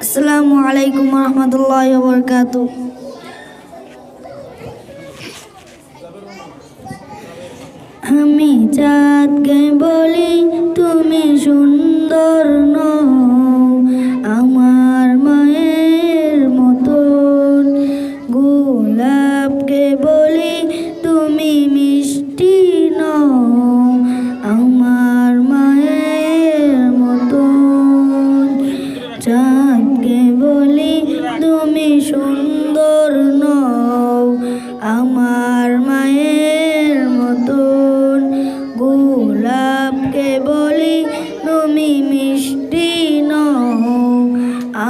আসসালামু আলাইকুম রহমতুল্লাহ বরকাত আমি চাঁদকে বলি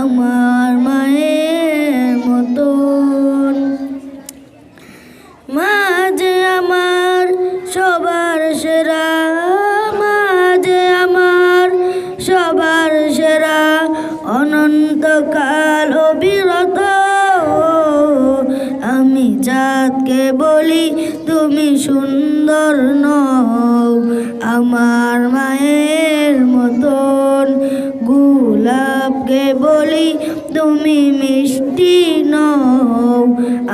আমার মায়ের মতন। মাঝে আমার সবার সেরা, মাঝে আমার সবার সেরা, অনন্তকাল অবিরত। আমি চাঁদকে বলি, তুমি সুন্দর নও। আমার মায়ের বলি, তুমি মিষ্টি নও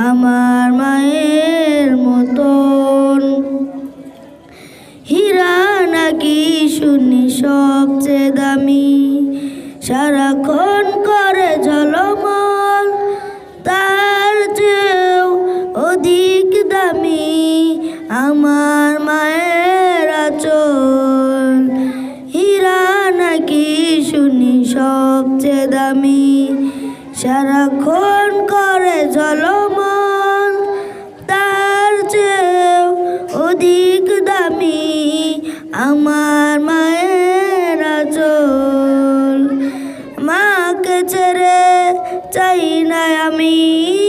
আমার মায়ের মতন। হীরা নাকি শুনি সবচেয়ে দামি। সারাক্ষণ করে ঝলমল, তার চেয়েও অধিক দামি আমার সবচেয়ে দামি? সারাক্ষণ করে জলমন তার চেয়েও অধিক দামি আমার মায়ের আচল। মাকে ছেড়ে চাই না আমি।